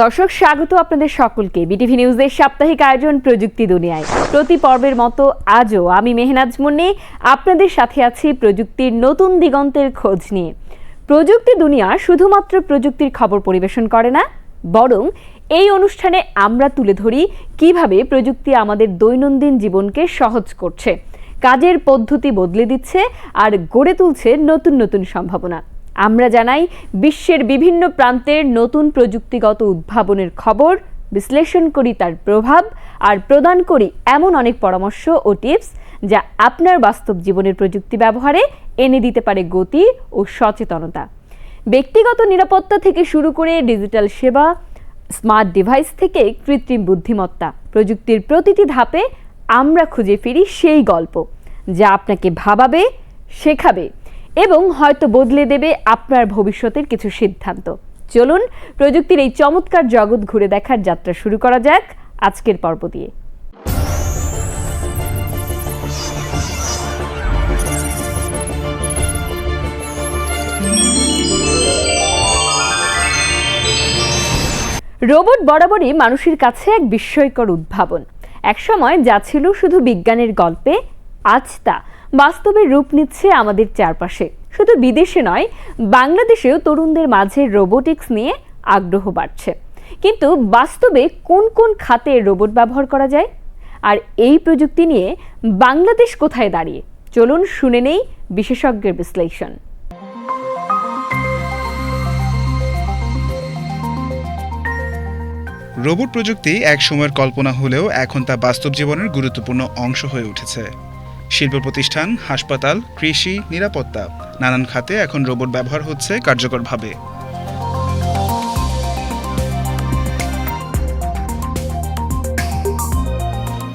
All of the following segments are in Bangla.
দর্শক, স্বাগত আপনাদের সকলকে। বিটিভি নিউজের সাপ্তাহিক আয়োজন প্রযুক্তি দুনিয়ায়। প্রতি পর্বের মতো আজও আমি মেহনাজ মুন্নি, আপনাদের সাথে আছি প্রযুক্তির নতুন দিগন্তের খোঁজ নিয়ে। প্রযুক্তি দুনিয়া শুধুমাত্র প্রযুক্তির খবর পরিবেশন করে না, বরং এই অনুষ্ঠানে আমরা তুলে ধরি কীভাবে প্রযুক্তি আমাদের দৈনন্দিন জীবনকে সহজ করছে, কাজের পদ্ধতি বদলে দিচ্ছে আর গড়ে তুলছে নতুন নতুন সম্ভাবনা। আমরা জানাই, বিশ্বের বিভিন্ন প্রান্তের নতুন প্রযুক্তিগত উদ্ভাবনের খবর, বিশ্লেষণ করি তার প্রভাব, আর প্রদান করি এমন অনেক পরামর্শ ও টিপস যা আপনার বাস্তব জীবনের প্রযুক্তি ব্যবহারে এনে দিতে পারে গতি ও সচেতনতা। ব্যক্তিগত নিরাপত্তা থেকে শুরু করে ডিজিটাল সেবা, স্মার্ট ডিভাইস থেকে কৃত্রিম বুদ্ধিমত্তা, প্রযুক্তির প্রতিটি ধাপে আমরা খুঁজে ফিরি সেই গল্প যা আপনাকে ভাবাবে, শেখাবে এবং হয়তো বদলে দেবে আপনার ভবিষ্যতের কিছু সিদ্ধান্ত। চলুন, প্রযুক্তির এই চমৎকার জগৎ ঘুরে দেখার যাত্রা শুরু করা যাক আজকের পর্ব দিয়ে। রোবট বরাবরই মানুষের কাছে এক বিস্ময়কর উদ্ভাবন। একসময় যা ছিল শুধু বিজ্ঞানের গল্পে, আজ তা বাস্তবে রূপ নিচ্ছে আমাদের চারপাশে। শুধু বিদেশে নয়, বাংলাদেশেও তরুণদের মাঝে রোবোটিক্স নিয়ে আগ্রহ বাড়ছে। কিন্তু বাস্তবে কোন কোন খাতে রোবট ব্যবহার করা যায়? আর এই প্রযুক্তি নিয়ে বাংলাদেশ কোথায় দাঁড়িয়ে? চলুন শুনে নেই বিশেষজ্ঞের বিশ্লেষণ। রোবট প্রযুক্তি এক সময়ের কল্পনা হলেও এখন তা বাস্তব জীবনের গুরুত্বপূর্ণ অংশ হয়ে উঠেছে। শিল্প প্রতিষ্ঠান, হাসপাতাল, কৃষি, নিরাপত্তা। নানান খাতে এখন রোবট ব্যবহার হচ্ছে কার্যকরভাবে।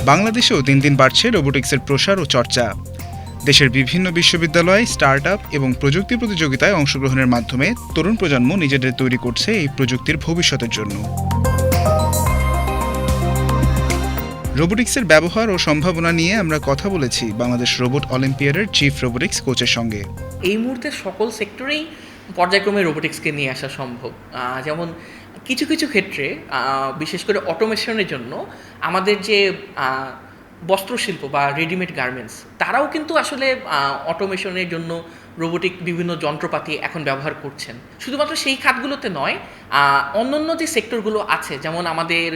বাংলাদেশেও দিন দিন বাড়ছে রোবোটিক্সের প্রসার ও চর্চা। দেশের বিভিন্ন বিশ্ববিদ্যালয় স্টার্ট আপ এবং প্রযুক্তি প্রতিযোগিতায় অংশগ্রহণের মাধ্যমে তরুণ প্রজন্ম নিজেদের তৈরি করছে এই প্রযুক্তির ভবিষ্যতের জন্য। রোবোটিক্সের ব্যবহার ও সম্ভাবনা নিয়ে আমরা কথা বলেছি বাংলাদেশ রোবট অলিম্পিয়াডের চিফ রোবোটিক্স কোচের সঙ্গে। এই মুহূর্তে সকল সেক্টরেই পর্যায়ক্রমে রোবোটিক্সকে নিয়ে আসা সম্ভব। যেমন কিছু কিছু ক্ষেত্রে বিশেষ করে অটোমেশনের জন্য আমাদের যে বস্ত্রশিল্প বা রেডিমেড গার্মেন্টস তারাও কিন্তু আসলে অটোমেশনের জন্য রোবোটিক বিভিন্ন যন্ত্রপাতি এখন ব্যবহার করছেন। শুধুমাত্র সেই খাতগুলোতে নয় অন্যান্য যে সেক্টরগুলো আছে, যেমন আমাদের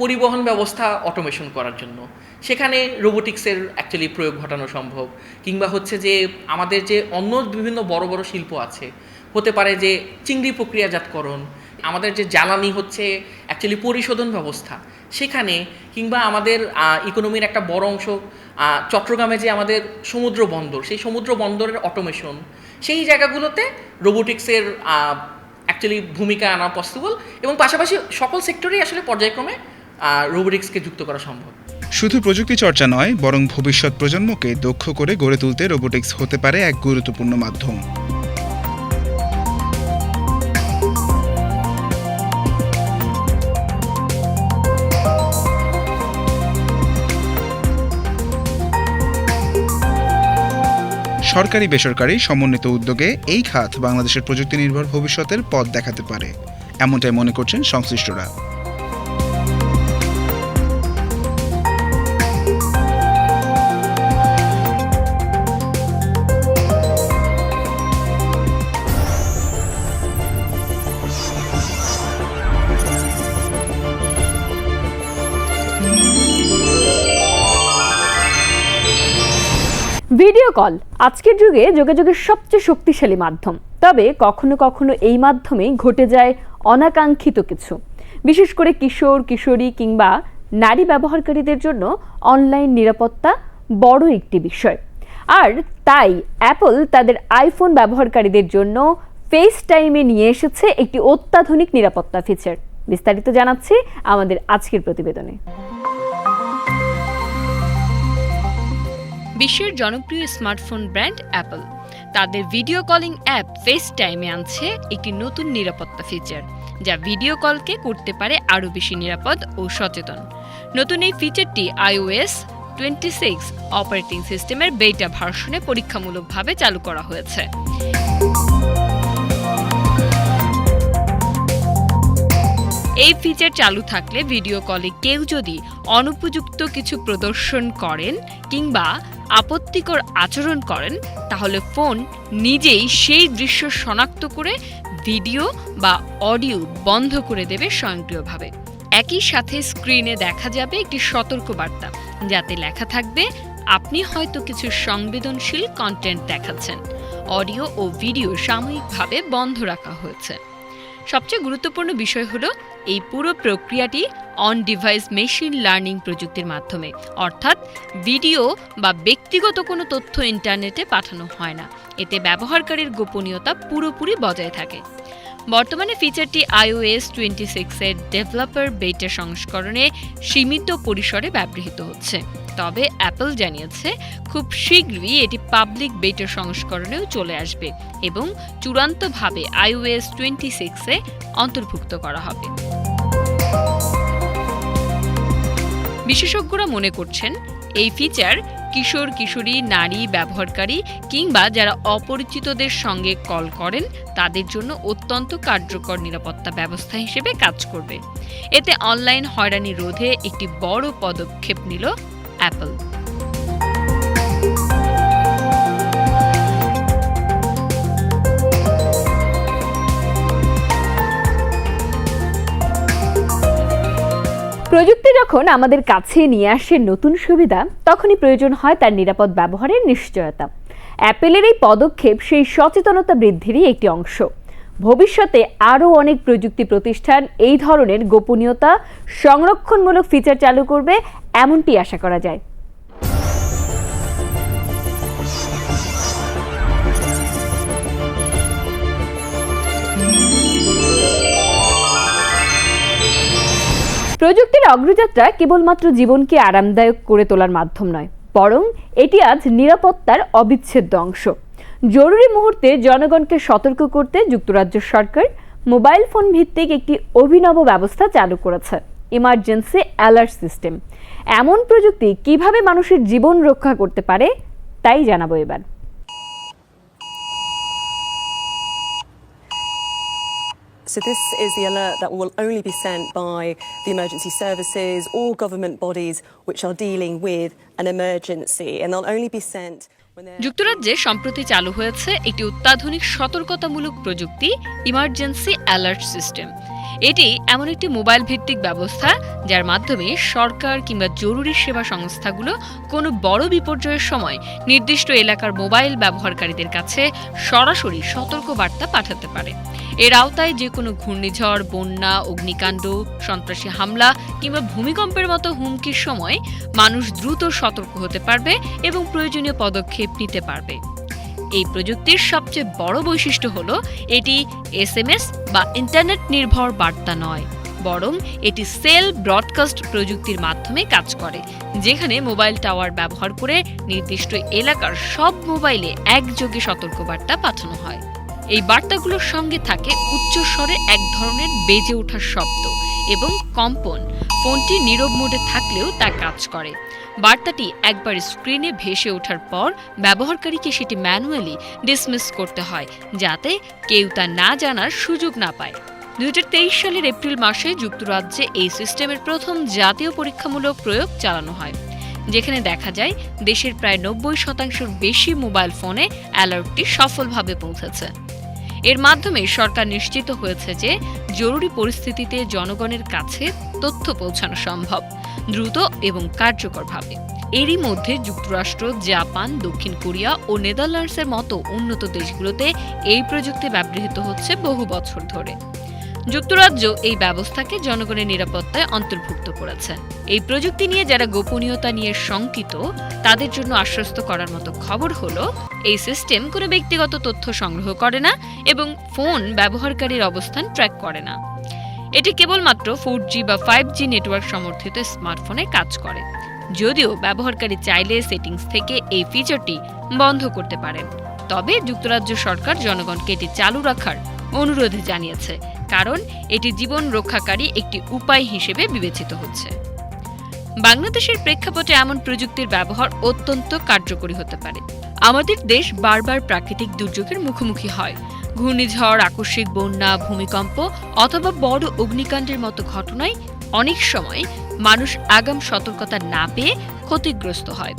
পরিবহন ব্যবস্থা অটোমেশন করার জন্য। সেখানে রোবোটিক্সের অ্যাকচুয়ালি প্রয়োগ ঘটানো সম্ভব, কিংবা হচ্ছে যে আমাদের যে অন্য বিভিন্ন বড় বড় শিল্প আছে, হতে পারে যে চিংড়ি প্রক্রিয়াজাতকরণ, আমাদের যে জ্বালানি হচ্ছে অ্যাকচুয়ালি পরিশোধন ব্যবস্থা, সেখানে কিংবা আমাদের ইকোনমির একটা বড় অংশ চট্টগ্রামে যে আমাদের সমুদ্র বন্দর, সেই সমুদ্র বন্দরের অটোমেশন সেই জায়গাগুলোতে রোবোটিক্সের অ্যাকচুয়ালি ভূমিকা আনা পসিবল এবং পাশাপাশি সকল সেক্টরেই আসলে পর্যায়ক্রমে রোবোটিক্সকে যুক্ত করা সম্ভব। শুধু প্রযুক্তি চর্চা নয়, বরং ভবিষ্যৎ প্রজন্মকে দক্ষ করে গড়ে তুলতে রোবোটিক্স হতে পারে এক গুরুত্বপূর্ণ মাধ্যম। সরকারি বেসরকারি সমন্বিত উদ্যোগে এই খাত বাংলাদেশের প্রযুক্তি নির্ভর ভবিষ্যতের পথ দেখাতে পারে, এমনটাই মনে করছেন সংশ্লিষ্টরা। ভিডিও কল, আজকের যুগে যোগাযোগের সবচেয়ে শক্তিশালী মাধ্যম। তবে কখনো কখনো এই মাধ্যমেই ঘটে যায় অনাকাঙ্ক্ষিত কিছু। বিশেষ করে কিশোর, কিশোরী কিংবা নারী ব্যবহারকারীদের জন্য অনলাইন নিরাপত্তা বড় একটি বিষয়। আর তাই অ্যাপল তাদের আইফোন ব্যবহারকারীদের জন্য ফেস টাইমে নিয়ে এসেছে একটি অত্যাধুনিক নিরাপত্তা ফিচার। বিস্তারিত জানাচ্ছি আমাদের আজকের প্রতিবেদনে। বিশ্বের জনপ্রিয় স্মার্টফোন ব্র্যান্ড অ্যাপল। তাদের ভিডিও কলিং অ্যাপ ফেস টাইমে আনছে একটি নতুন নিরাপত্তা ফিচার, যা ভিডিও কলকে করতে পারে আরও বেশি নিরাপদ ও সচেতন। নতুন এই ফিচারটি আইওএস টোয়েন্টি সিক্স অপারেটিং সিস্টেমের বেটা ভার্সনে পরীক্ষামূলকভাবে চালু করা হয়েছে। এই ফিচার চালু থাকলে ভিডিও কলে কেউ যদি অনুপযুক্ত কিছু প্রদর্শন করেন কিংবা আপত্তিকর আচরণ করেন, তাহলে ফোন নিজেই সেই দৃশ্য শনাক্ত করে ভিডিও বা অডিও বন্ধ করে দেবে স্বয়ংক্রিয়ভাবে। একই সাথে স্ক্রিনে দেখা যাবে একটি সতর্কবার্তা, যাতে লেখা থাকবে, আপনি হয়তো কিছু সংবেদনশীল কন্টেন্ট দেখাচ্ছেন। অডিও ও ভিডিও সাময়িকভাবে বন্ধ রাখা হয়েছে। সবচেয়ে গুরুত্বপূর্ণ বিষয় হলো এই পুরো প্রক্রিয়াটি অন ডিভাইস মেশিন লার্নিং প্রযুক্তির মাধ্যমে। অর্থাৎ ভিডিও বা ব্যক্তিগত কোনো তথ্য ইন্টারনেটে পাঠানো হয় না। এতে ব্যবহারকারীর গোপনীয়তা পুরোপুরি বজায় থাকে। বর্তমানে ফিচারটি আইওএস টোয়েন্টি সিক্সের ডেভেলপার বেটা সংস্করণে সীমিত পরিসরে ব্যবহৃত হচ্ছে। তবে অ্যাপল জানিয়েছে, খুব শীঘ্রই এটি পাবলিক বেটা সংস্করণেও চলে আসবে এবং চূড়ান্তভাবে আইওএস টোয়েন্টি সিক্সে অন্তর্ভুক্ত করা হবে। বিশেষজ্ঞরা মনে করছেন, এই ফিচার কিশোর, কিশোরী, নারী, ব্যবহারকারী কিংবা যারা অপরিচিতদের সঙ্গে কল করেন, তাদের জন্য অত্যন্ত কার্যকর নিরাপত্তা ব্যবস্থা হিসেবে কাজ করবে। এতে অনলাইন হয়রানি রোধে একটি বড় পদক্ষেপ নিল অ্যাপল প্রযুক্তি যখন আমাদের কাছে নিয়ে আসে নতুন সুবিধা, তখনই প্রয়োজন হয় তার নিরাপদ ব্যবহারের নিশ্চয়তা। অ্যাপেলের এই পদক্ষেপ সেই সচেতনতা বৃদ্ধিরই একটি অংশ। ভবিষ্যতে আরও অনেক প্রযুক্তি প্রতিষ্ঠান এই ধরনের গোপনীয়তা, সংরক্ষণমূলক ফিচার চালু করবে, এমনটি আশা করা যায়। প্রযুক্তির অগ্রযাত্রা কেবলমাত্র জীবনকে আরামদায়ক করে তোলার মাধ্যম নয়, বরং এটি আজ নিরাপত্তার অবিচ্ছেদ্য অংশ। জরুরি মুহূর্তে জনগণকে সতর্ক করতে যুক্তরাজ্য সরকার মোবাইল ফোন ভিত্তিক একটি অভিনব ব্যবস্থা চালু করেছে, ইমার্জেন্সি অ্যালার্ট সিস্টেম। এমন প্রযুক্তি কীভাবে মানুষের জীবন রক্ষা করতে পারে, তাই জানাব এবার। So this is the alert that will only be sent by the emergency services or government bodies which are dealing with an emergency and they'll only be sent যুক্তরাজ্যে সম্প্রতি চালু হয়েছে একটি অত্যাধুনিক সতর্কতামূলক প্রযুক্তি ইমার্জেন্সি অ্যালার্ট সিস্টেম এটি এমন একটি মোবাইল ভিত্তিক ব্যবস্থা যার মাধ্যমে সরকার কিংবা জরুরি সেবা সংস্থাগুলো কোনো বড় বিপর্যয়ের সময় নির্দিষ্ট এলাকার মোবাইল ব্যবহারকারীদের কাছে সরাসরি সতর্ক বার্তা পাঠাতে পারে। এর আওতায় যে কোনো ঘূর্ণিঝড়, বন্যা, অগ্নিকাণ্ড, সন্ত্রাসী হামলা কিংবা ভূমিকম্পের মতো হুমকির সময় মানুষ দ্রুত সতর্ক হতে পারবে এবং প্রয়োজনীয় পদক্ষেপ নিতে পারবে। এই প্রযুক্তির সবচেয়ে বড় বৈশিষ্ট্য হল এটি এসএমএস বা ইন্টারনেট নির্ভর বার্তা নয়, বরং এটি সেল ব্রডকাস্ট প্রযুক্তির মাধ্যমে কাজ করে, যেখানে মোবাইল টাওয়ার ব্যবহার করে নির্দিষ্ট এলাকার সব মোবাইলে একযোগে সতর্কবার্তা পাঠানো হয়। এই বার্তাগুলোর সঙ্গে থাকে উচ্চস্বরে এক ধরনের বেজে ওঠার শব্দ এবং কম্পন, ফোনটি নীরব মোডে থাকলেও তা কাজ করে। বার্তাটি একবার স্ক্রিনে ভেসে ওঠার পর ব্যবহারকারীকে সেটি ম্যানুয়ালি ডিসমিস করতে হয়, যাতে কেউ তা না জানার সুযোগ না পায়। দুই হাজার তেইশ সালের এপ্রিল মাসে যুক্তরাজ্যে এই সিস্টেমের প্রথম জাতীয় পরীক্ষামূলক প্রয়োগ চালানো হয়, যেখানে দেখা যায় দেশের প্রায় নব্বই শতাংশের বেশি মোবাইল ফোনে অ্যালার্টটি সফলভাবে পৌঁছেছে। এর মাধ্যমে সরকার নিশ্চিত হয়েছে যে জরুরি পরিস্থিতিতে জনগণের কাছে তথ্য পৌঁছানো সম্ভব, দ্রুত এবং কার্যকরভাবে। এরই মধ্যে যুক্তরাষ্ট্র, জাপান, দক্ষিণ কোরিয়া ও নেদারল্যান্ডসের মতো উন্নত দেশগুলোতে এই প্রযুক্তি ব্যবহৃত হচ্ছে বহু বছর ধরে। যুক্তরাজ্য এই ব্যবস্থাকে জনগণের নিরাপত্তায় অন্তর্ভুক্ত করেছে। এই প্রযুক্তি নিয়ে যারা গোপনীয়তা নিয়ে শঙ্কিত, তাদের জন্য আশ্বস্ত করার মতো খবর হলো, এই সিস্টেম কোনো ব্যক্তিগত তথ্য সংগ্রহ করে না এবং ফোন ব্যবহারকারীর অবস্থান ট্র্যাক করে না। এটি কেবলমাত্র ফোর জি বা ফাইভ জি নেটওয়ার্ক সমর্থিত স্মার্টফোনে কাজ করে। যদিও ব্যবহারকারী চাইলে সেটিংস থেকে এই ফিচারটি বন্ধ করতে পারেন। তবে যুক্তরাজ্য সরকার জনগণকে এটি চালু রাখার অনুরোধ জানিয়েছে। কারণ এটি জীবন রক্ষাকারী একটি উপায় হিসেবে বিবেচিত হচ্ছে। বাংলাদেশের প্রেক্ষাপটে এমন প্রযুক্তির ব্যবহার অত্যন্ত কার্যকরী হতে পারে। আমাদের দেশ বারবার প্রাকৃতিক দুর্যোগের মুখোমুখি হয়। ঘূর্ণিঝড়, আকস্মিক বন্যা, ভূমিকম্প অথবা বড় অগ্নিকাণ্ডের মতো ঘটনায় অনেক সময় মানুষ আগাম সতর্কতা না পেয়ে ক্ষতিগ্রস্ত হয়।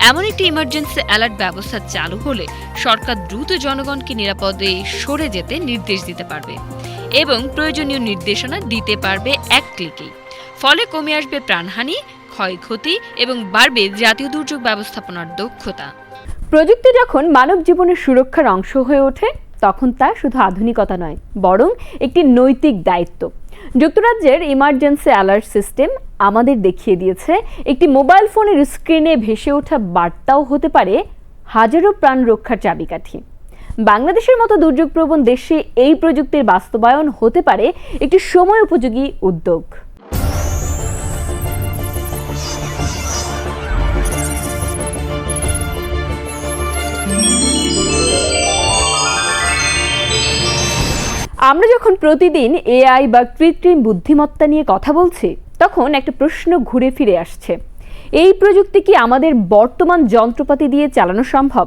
এমন একটি ইমার্জেন্সি অ্যালার্ট ব্যবস্থা চালু হলে সরকার দ্রুত জনগণকে নিরাপদে সরে যেতে নির্দেশ দিতে পারবে। এবং প্রয়োজনীয় নির্দেশনা দিতে পারবে এক ক্লিকেই। ফলে কমে আসবে প্রাণহানি, ক্ষয়ক্ষতি এবং বাড়বে জাতীয় দুর্যোগ ব্যবস্থাপনার দক্ষতা। প্রযুক্তি যখন মানব জীবনের সুরক্ষার অংশ হয়ে ওঠে, তখন তা শুধু আধুনিকতা নয়, বরং একটি নৈতিক দায়িত্ব। যুক্তরাজ্যের ইমার্জেন্সি অ্যালার্ট সিস্টেম আমাদের দেখিয়ে দিয়েছে, একটি মোবাইল ফোনের স্ক্রিনে ভেসে ওঠা বার্তাও হতে পারে হাজারো প্রাণ রক্ষার চাবিকাঠি। বাংলাদেশের মতো দুর্যোগপ্রবণ দেশে এই প্রযুক্তির বাস্তবায়ন হতে পারে একটি সময় উপযোগী উদ্যোগ। আমরা যখন প্রতিদিন এআই বা কৃত্রিম বুদ্ধিমত্তা নিয়ে কথা বলছি, তখন একটা প্রশ্ন ঘুরে ফিরে আসছে। এই প্রযুক্তি কি আমাদের বর্তমান যন্ত্রপাতি দিয়ে চালানো সম্ভব?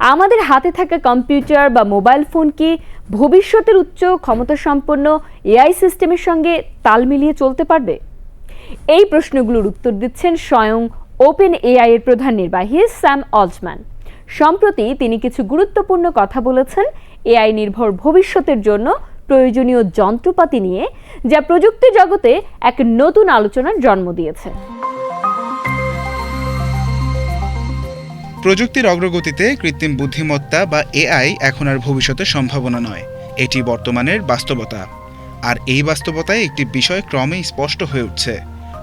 আমাদের হাতে থাকা কম্পিউটার বা মোবাইল ফোন কি ভবিষ্যতের উচ্চ ক্ষমতাসম্পন্ন এআই সিস্টেমের সঙ্গে তাল মিলিয়ে চলতে পারবে? এই প্রশ্নগুলোর উত্তর দিচ্ছেন স্বয়ং ওপেন এআই এর প্রধান নির্বাহী স্যাম অলসম্যান সম্প্রতি তিনি কিছু গুরুত্বপূর্ণ কথা বলেছেন এআই নির্ভর ভবিষ্যতের জন্য প্রয়োজনীয় যন্ত্রপাতি নিয়ে, যা প্রযুক্তি জগতে এক নতুন আলোচনার জন্ম দিয়েছে। প্রযুক্তির অগ্রগতিতে কৃত্রিম বুদ্ধিমত্তা বা এআই এখন আর ভবিষ্যতের সম্ভাবনা নয়। এটি বর্তমানের বাস্তবতা। আর এই বাস্তবতায় একটি বিষয় ক্রমেই স্পষ্ট হয়ে উঠছে।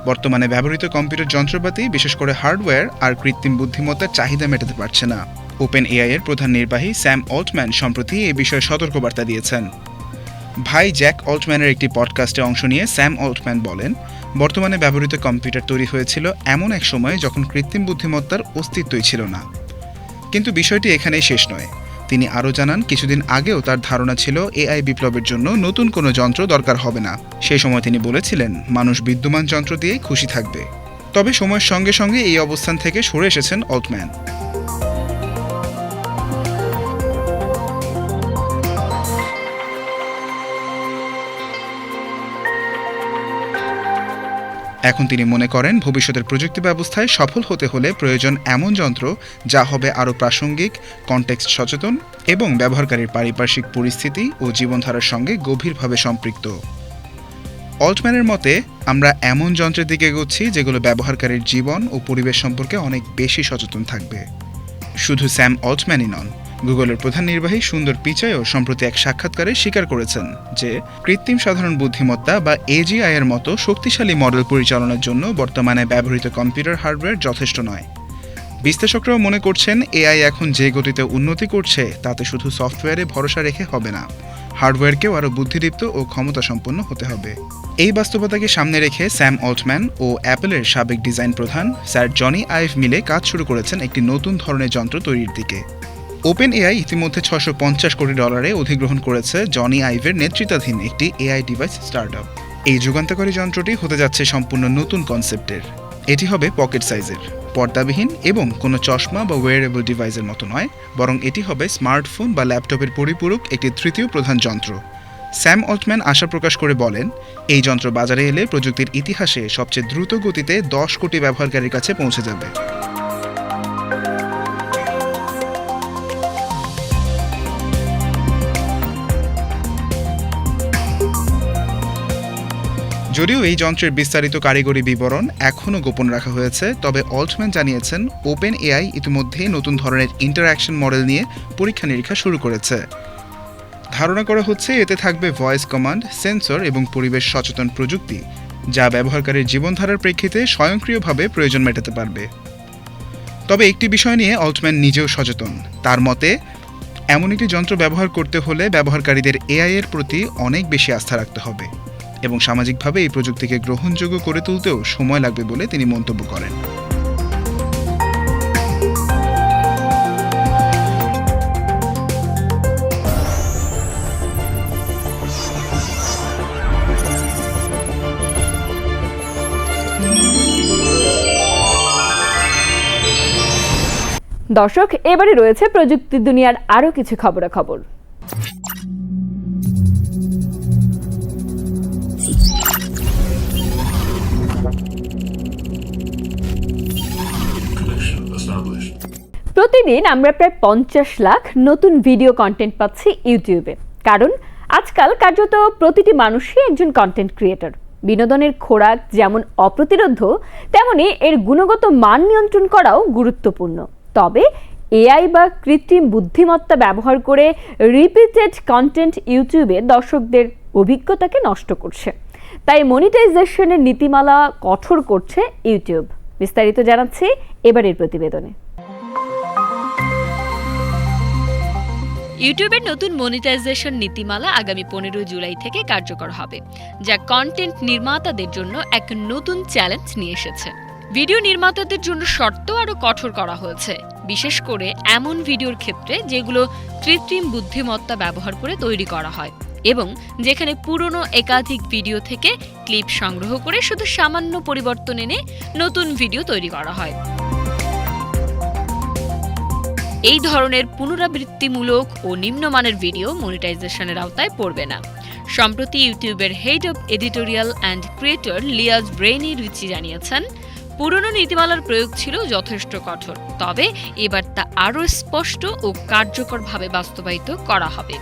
বর্তমানে ব্যবহৃত কম্পিউটার যন্ত্রপাতি, বিশেষ করে হার্ডওয়্যার আর কৃত্রিম বুদ্ধিমত্তার চাহিদা মেটাতে পারছে না। ওপেন এআই এর প্রধান নির্বাহী স্যাম অল্টম্যান সম্প্রতি এ বিষয়ে সতর্কবার্তা দিয়েছেন। ভাই জ্যাক অল্টম্যানের একটি পডকাস্টে অংশ নিয়ে স্যাম অল্টম্যান বলেন বর্তমানে ব্যবহৃত কম্পিউটার তৈরি হয়েছিল এমন এক সময়ে যখন কৃত্রিম বুদ্ধিমত্তার অস্তিত্বই ছিল না। কিন্তু বিষয়টি এখানেই শেষ নয়। তিনি আরও জানান, কিছুদিন আগেও তার ধারণা ছিল এআই বিপ্লবের জন্য নতুন কোনো যন্ত্র দরকার হবে না। সেই সময় তিনি বলেছিলেন, মানুষ বিদ্যমান যন্ত্র দিয়েই খুশি থাকবে। তবে সময়ের সঙ্গে সঙ্গে এই অবস্থান থেকে সরে এসেছেন অল্টম্যান। এখন তিনি মনে করেন ভবিষ্যতের প্রযুক্তি ব্যবস্থায় সফল হতে হলে প্রয়োজন এমন যন্ত্র যা হবে আরও প্রাসঙ্গিক কনটেক্সট সচেতন এবং ব্যবহারকারীর পারিপার্শ্বিক পরিস্থিতি ও জীবনধারার সঙ্গে গভীরভাবে সম্পৃক্ত। অল্টম্যানের মতে, আমরা এমন যন্ত্রের দিকে এগোচ্ছি যেগুলো ব্যবহারকারীর জীবন ও পরিবেশ সম্পর্কে অনেক বেশি সচেতন থাকবে। শুধু স্যাম অল্টম্যানই নন গুগলের প্রধান নির্বাহী সুন্দর পিচাইও সম্প্রতি এক সাক্ষাৎকারে স্বীকার করেছেন যে, কৃত্রিম সাধারণ বুদ্ধিমত্তা বা এজিআই এর মতো শক্তিশালী মডেল পরিচালনার জন্য বর্তমানে ব্যবহৃত কম্পিউটার হার্ডওয়্যার যথেষ্ট নয়। বিশ্লেষকরাও মনে করছেন এআই এখন যে গতিতে উন্নতি করছে, তাতে শুধু সফটওয়্যারে ভরসা রেখে হবে না, হার্ডওয়্যারকেও আরও বুদ্ধিদীপ্ত ও ক্ষমতাসম্পন্ন হতে হবে। এই বাস্তবতাকে সামনে রেখে স্যাম অল্টম্যান ও অ্যাপেলের সাবেক ডিজাইন প্রধান স্যার জনি আইভ মিলে কাজ শুরু করেছেন একটি নতুন ধরনের যন্ত্র তৈরির দিকে। ওপেন এআই ইতিমধ্যে ছশো পঞ্চাশ কোটি ডলারে অধিগ্রহণ করেছে জনি আইভের নেতৃত্বাধীন একটি এআই ডিভাইস স্টার্টআপ। এই যুগান্তকারী যন্ত্রটি হতে যাচ্ছে সম্পূর্ণ নতুন কনসেপ্টের। এটি হবে পকেট সাইজের, পর্দাবিহীন এবং কোনো চশমা বা ওয়ারেবল ডিভাইসের মতো নয়, বরং এটি হবে স্মার্টফোন বা ল্যাপটপের পরিপূরক একটি তৃতীয় প্রধান যন্ত্র। স্যাম অল্টম্যান আশা প্রকাশ করে বলেন, এই যন্ত্র বাজারে এলে প্রযুক্তির ইতিহাসে সবচেয়ে দ্রুত গতিতে দশ কোটি ব্যবহারকারীর কাছে পৌঁছে যাবে। যদিও এই যন্ত্রের বিস্তারিত কারিগরি বিবরণ এখনও গোপন রাখা হয়েছে, তবে অল্টম্যান জানিয়েছেন ওপেন এআই ইতিমধ্যেই নতুন ধরনের ইন্টারঅ্যাকশন মডেল নিয়ে পরীক্ষা নিরীক্ষা শুরু করেছে। ধারণা করা হচ্ছে, এতে থাকবে ভয়েস কমান্ড, সেন্সর এবং পরিবেশ সচেতন প্রযুক্তি, যা ব্যবহারকারীর জীবনধারার প্রেক্ষিতে স্বয়ংক্রিয়ভাবে প্রয়োজন মেটাতে পারবে। তবে একটি বিষয় নিয়ে অল্টম্যান নিজেও সচেতন। তার মতে, এমন একটি যন্ত্র ব্যবহার করতে হলে ব্যবহারকারীদের এআই এর প্রতি অনেক বেশি আস্থা রাখতে হবে। এবং সামাজিকভাবে এই প্রযুক্তিকে গ্রহণযোগ্য করে তুলতেও সময় লাগবে বলে তিনি মন্তব্য করেন। দর্শক, এবারে রয়েছে প্রযুক্তি দুনিয়ার আরও কিছু খবরাখবর। প্রতিদিন আমরা প্রায় পঞ্চাশ লাখ নতুন ভিডিও কন্টেন্ট পাচ্ছি ইউটিউবে কারণ আজকাল কার্যত প্রতিটি মানুষই একজন কন্টেন্ট ক্রিয়েটর বিনোদনের খোরাক যেমন অপ্রতিরোধ্য তেমনি এর গুণগত মান নিয়ন্ত্রণ করাও গুরুত্বপূর্ণ। তবে এআই বা কৃত্রিম বুদ্ধিমত্তা ব্যবহার করে রিপিটেড কন্টেন্ট ইউটিউবে দর্শকদের অভিজ্ঞতাকে নষ্ট করছে। তাই মনিটাইজেশনের নীতিমালা কঠোর করছে ইউটিউব বিস্তারিত জানাচ্ছি এবারের প্রতিবেদনে। ইউটিউবের নতুন মনিটাইজেশন নীতিমালা আগামী পনেরো জুলাই থেকে কার্যকর হবে, যা কন্টেন্ট নির্মাতাদের জন্য এক নতুন চ্যালেঞ্জ নিয়ে এসেছে। ভিডিও নির্মাতাদের জন্য শর্ত আরও কঠোর করা হয়েছে, বিশেষ করে এমন ভিডিওর ক্ষেত্রে যেগুলো কৃত্রিম বুদ্ধিমত্তা ব্যবহার করে তৈরি করা হয় এবং যেখানে পুরনো একাধিক ভিডিও থেকে ক্লিপ সংগ্রহ করে শুধু সামান্য পরিবর্তন এনে নতুন ভিডিও তৈরি করা হয়। এই ধরনের পুনরাবৃত্তিমূলক ও নিম্নমানের ভিডিও মনিটাইজেশনের আওতায় পড়বে না। সম্প্রতি ইউটিউবের head of editorial and creator Rene brainy রুচি জানিয়েছেন, পুরনো নীতিমালার প্রয়োগ ছিল যথেষ্ট কঠোর, তবে এবার তা আরও স্পষ্ট ও কার্যকরভাবে বাস্তবায়িত করা হবে।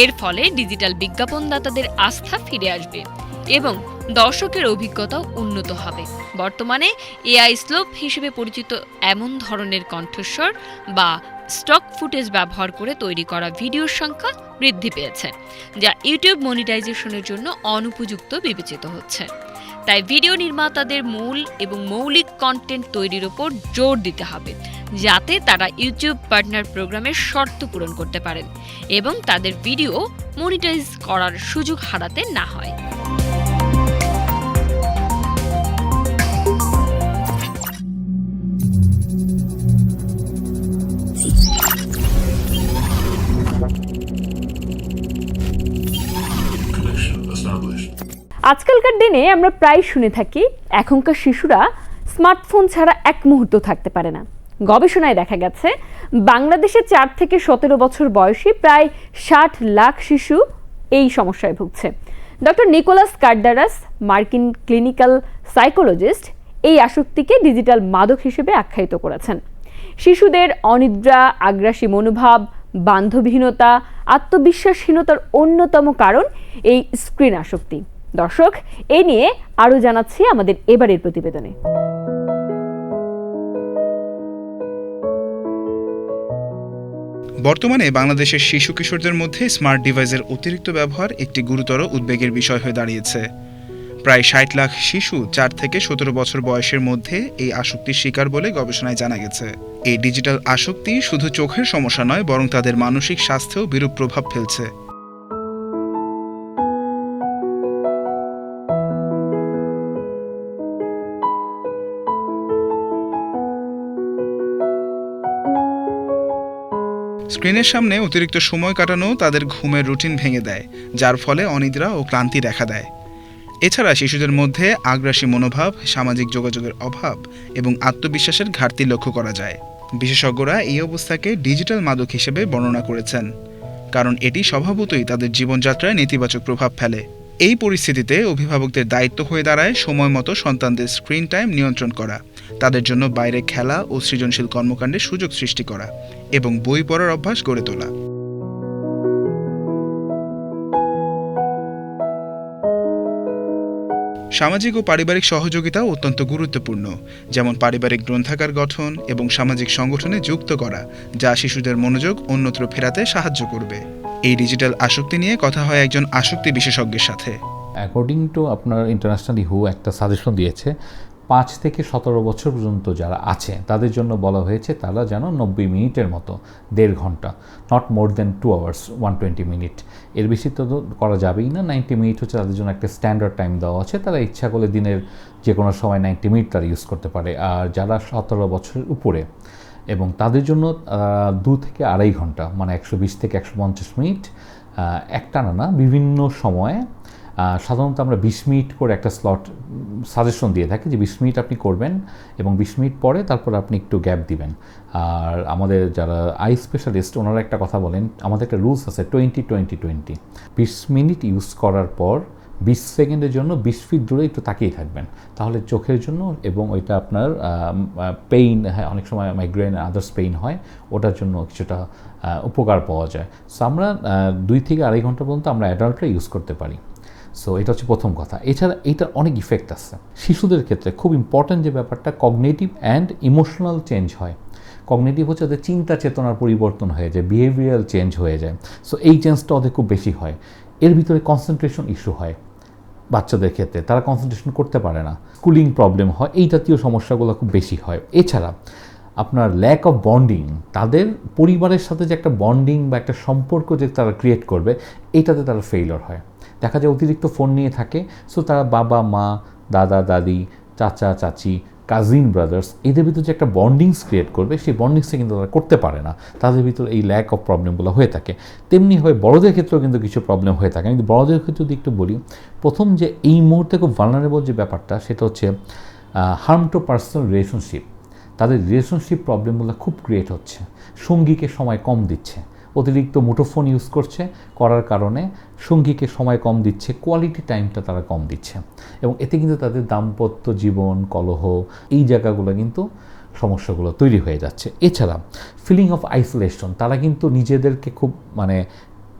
এর ফলে ডিজিটাল বিজ্ঞাপনদাতাদের আস্থা ফিরে আসবে এবং দর্শকের অভিজ্ঞতাও উন্নত হবে। বর্তমানে এআই স্লোপ হিসেবে পরিচিত এমন ধরনের কণ্ঠস্বর বা স্টক ফুটেজ ব্যবহার করে তৈরি করা ভিডিওর সংখ্যা বৃদ্ধি পেয়েছে, যা ইউটিউব মনিটাইজেশনের জন্য অনুপযুক্ত বিবেচিত হচ্ছে। তাই ভিডিও নির্মাতাদের মূল এবং মৌলিক কন্টেন্ট তৈরির ওপর জোর দিতে হবে, যাতে তারা ইউটিউব পার্টনার প্রোগ্রামের শর্ত পূরণ করতে পারেন এবং তাদের ভিডিও মনিটাইজ করার সুযোগ হারাতে না হয়। আজকালকার দিনে আমরা প্রায় শুনে থাকি, এখনকার শিশুরা স্মার্টফোন ছাড়া এক মুহূর্ত থাকতে পারে না। গবেষণায় দেখা গেছে, বাংলাদেশে চার থেকে সতেরো বছর বয়সী প্রায় ষাট লাখ শিশু এই সমস্যায় ভুগছে। ডক্টর নিকোলাস কার্ডারাস, মার্কিন ক্লিনিক্যাল সাইকোলজিস্ট, এই আসক্তিকে ডিজিটাল মাদক হিসেবে আখ্যায়িত করেছেন। শিশুদের অনিদ্রা, আগ্রাসী মনোভাব, বান্ধবহীনতা, আত্মবিশ্বাসহীনতার অন্যতম কারণ এই স্ক্রিন আসক্তি। দর্শক এই নিয়ে আরও জানাচ্ছি আমাদের এবারের প্রতিবেদনে। বর্তমানে বাংলাদেশের শিশু কিশোরদের মধ্যে স্মার্ট ডিভাইসের অতিরিক্ত ব্যবহার একটি গুরুতর উদ্বেগের বিষয় হয়ে দাঁড়িয়েছে। প্রায় ষাট লাখ শিশু চার থেকে সতেরো বছর বয়সের মধ্যে এই আসক্তির শিকার বলে গবেষণায় জানা গেছে। এই ডিজিটাল আসক্তি শুধু চোখের সমস্যা নয়, বরং তাদের মানসিক স্বাস্থ্যেও বিরূপ প্রভাব ফেলছে। স্ক্রিনের সামনে অতিরিক্ত সময় কাটানো তাদের ঘুমের রুটিন ভেঙে দেয়, যার ফলে অনিদ্রা ও ক্লান্তি দেখা দেয়। এছাড়া শিশুদের মধ্যে আগ্রাসী মনোভাব, সামাজিক যোগাযোগের অভাব এবং আত্মবিশ্বাসের ঘাটতি লক্ষ্য করা যায়। বিশেষজ্ঞরা এই অবস্থাকে ডিজিটাল মাদক হিসেবে বর্ণনা করেছেন, কারণ এটি স্বভাবতই তাদের জীবনযাত্রায় নেতিবাচক প্রভাব ফেলে। এই পরিস্থিতিতে অভিভাবকদের দায়িত্ব হয়ে দাঁড়ায় সময় মতো সন্তানদের স্ক্রিন টাইম নিয়ন্ত্রণ করা। তাদের জন্য বাইরে খেলা ও সৃজনশীল কর্মকাণ্ডের সুযোগ সৃষ্টি করা এবং বই পড়ার অভ্যাস গড়ে তোলা। সামাজিক ও পারিবারিক সহযোগিতাও অত্যন্ত গুরুত্বপূর্ণ, যেমন পারিবারিক গ্রন্থাগার গঠন এবং সামাজিক সংগঠনে যুক্ত করা, যা শিশুদের মনোযোগ অন্যত্র ফেরাতে সাহায্য করবে। এই ডিজিটাল আসক্তি নিয়ে কথা হয় একজন আসক্তি বিশেষজ্ঞের সাথে। অ্যাকর্ডিং টু আপনার ইন্টারন্যাশনাল হু একটা সাজেশন দিয়েছে পাঁচ থেকে সতেরো বছর পর্যন্ত যারা আছে, তাদের জন্য বলা হয়েছে তারা যেন নব্বই মিনিটের মতো, দেড় ঘণ্টা not more than two hours one twenty minute এর বেশি তো করা যাবেই না নাইনটি মিনিট হচ্ছে তাদের জন্য একটা স্ট্যান্ডার্ড টাইম দেওয়া আছে। তারা ইচ্ছা করলে দিনের যে কোনো সময় নাইনটি মিনিট তারা ইউজ করতে পারে। আর যারা সতেরো বছরের উপরে এবং তাদের জন্য দু থেকে আড়াই ঘণ্টা মানে একশো বিশ থেকে একশো পঞ্চাশ মিনিট একটানা না, বিভিন্ন সময়ে সাধারণত আমরা বিশ মিনিট করে একটা স্লট সাজেশন দিয়ে থাকি যে বিশ মিনিট আপনি করবেন এবং বিশ মিনিট পরে তারপর আপনি একটু গ্যাপ দিবেন। আর আমাদের যারা আই স্পেশালিস্ট ওনারা একটা কথা বলেন, আমাদের একটা রুলস আছে টোয়েন্টি টোয়েন্টি টোয়েন্টি বিশ মিনিট ইউজ করার পর বিশ সেকেন্ডের জন্য বিশ ফিট দূরে একটু তাকিয়ে থাকবেন। তাহলে চোখের জন্য এবং ওইটা আপনার পেইন হ্যাঁ অনেক সময় মাইগ্রেন আদার্স পেইন হয়, ওটার জন্য কিছুটা উপকার পাওয়া যায়। সো আমরা দুই থেকে আড়াই ঘণ্টা পর্যন্ত আমরা অ্যাডাল্টরা ইউজ করতে পারি। সো এটা হচ্ছে প্রথম কথা। এছাড়া এটার অনেক ইফেক্ট আছে। শিশুদের ক্ষেত্রে খুব ইম্পর্ট্যান্ট যে ব্যাপারটা কগনেটিভ অ্যান্ড ইমোশনাল চেঞ্জ হয়। কগনেটিভ হচ্ছে ওদের চিন্তা চেতনার পরিবর্তন হয়ে যায় বিহেভিয়ারাল চেঞ্জ হয়ে যায়। সো এই চেঞ্জটা ওদের খুব বেশি হয়। এর ভিতরে কনসেন্ট্রেশন ইস্যু হয় বাচ্চাদের ক্ষেত্রে। তারা কনসেন্ট্রেশন করতে পারে না। স্কুলিং প্রবলেম হয়, এই জাতীয় সমস্যাগুলো খুব বেশি হয়। এছাড়া, আপনার ল্যাক অফ বন্ডিং তাদের পরিবারের সাথে যে একটা বন্ডিং বা একটা সম্পর্ক যে তারা ক্রিয়েট করবে, এটাতে তারা ফেইলর হয়। দেখা যায় অতিরিক্ত ফোন নিয়ে থাকে। সো তারা বাবা, মা, দাদা, দাদি, চাচা, চাচি কাজিন ব্রাদার্স এদের ভিতরে যে একটা বন্ডিংস ক্রিয়েট করবে, সেই বন্ডিংসটা কিন্তু তারা করতে পারে না। তাদের ভিতরে এই ল্যাক অফ প্রবলেমগুলো হয়ে থাকে। তেমনি হয় বড়দের ক্ষেত্রেও কিন্তু কিছু প্রবলেম হয়ে থাকে। যদি বড়দের ক্ষেত্রে যদি একটু বলি, প্রথম যে এই মুহূর্তে খুব ভালনারেবল যে ব্যাপারটা, সেটা হচ্ছে হার্ম টু পার্সোনাল রিলেশনশিপ তাদের রিলেশনশিপ প্রবলেমগুলো খুব ক্রিয়েট হচ্ছে। সঙ্গীকে সময় কম দিচ্ছে। অতিরিক্ত মুঠোফোন ইউজ করছে করার কারণে সঙ্গীকে সময় কম দিচ্ছে কোয়ালিটি টাইমটা তারা কম দিচ্ছে। এবং এতে কিন্তু তাদের দাম্পত্য জীবন, কলহ, এই জায়গাগুলো কিন্তু সমস্যাগুলো তৈরি হয়ে যাচ্ছে। এছাড়া ফিলিং অফ আইসোলেশন তারা কিন্তু নিজেদেরকে খুব মানে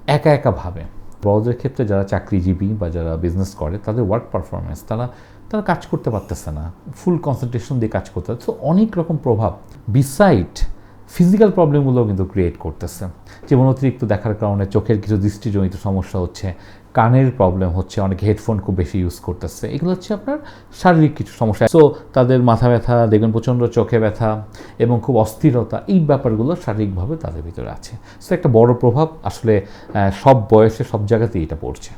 একা একা ভাবে। বড়দের ক্ষেত্রে যারা চাকরিজীবী বা যারা বিজনেস করে, তাদের ওয়ার্ক পারফরমেন্স তারা তারা কাজ করতে পারতেছে না। ফুল কনসেন্ট্রেশন দিয়ে কাজ করতে হচ্ছে অনেক রকম প্রভাব। বিসাইড ফিজিক্যাল প্রবলেমগুলোও কিন্তু ক্রিয়েট করতেছে। যেমন অতিরিক্ত দেখার কারণে চোখের কিছু দৃষ্টিজনিত সমস্যা হচ্ছে, কানের প্রবলেম হচ্ছে, অনেক হেডফোন খুব বেশি ইউজ করতেছে। এগুলো হচ্ছে আপনার শারীরিক কিছু সমস্যা। সো তাদের মাথা ব্যথা, দেখবেন প্রচণ্ড চোখে ব্যথা এবং খুব অস্থিরতা, এই ব্যাপারগুলো শারীরিকভাবে তাদের ভিতরে আছে। সো একটা বড় প্রভাব আসলে সব বয়সে সব জায়গাতেই এটা পড়ছে।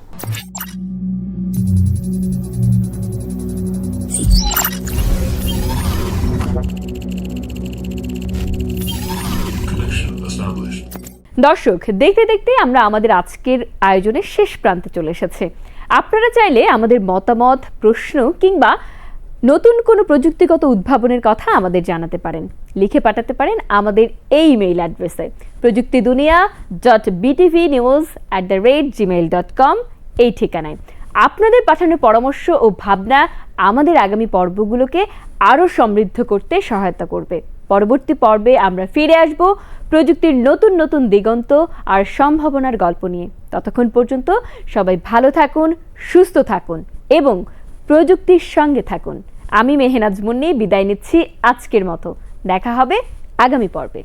দর্শক, দেখতে দেখতে আমরা আমাদের আজকের আয়োজনের শেষ প্রান্তে চলে এসেছে। আপনারা চাইলে আমাদের মতামত, প্রশ্ন কিংবা নতুন কোনো প্রযুক্তিগত উদ্ভাবনের কথা আমাদের জানাতে পারেন। লিখে পাঠাতে পারেন আমাদের এই ইমেইল অ্যাড্রেসে প্রযুক্তি দুনিয়া dot BTV news at the rate Gmail dot com এই ঠিকানায়। আপনাদের পাঠানো পরামর্শ ও ভাবনা আমাদের আগামী পর্বগুলোকে আরও সমৃদ্ধ করতে সহায়তা করবে। পরবর্তী পর্বে আমরা ফিরে আসব প্রযুক্তির নতুন নতুন দিগন্ত আর সম্ভাবনার গল্প নিয়ে। ততক্ষণ পর্যন্ত সবাই ভালো থাকুন, সুস্থ থাকুন এবং প্রযুক্তির সঙ্গে থাকুন। আমি মেহনাজ মুন্নি বিদায় নিচ্ছি আজকের মতো। দেখা হবে আগামী পর্বে।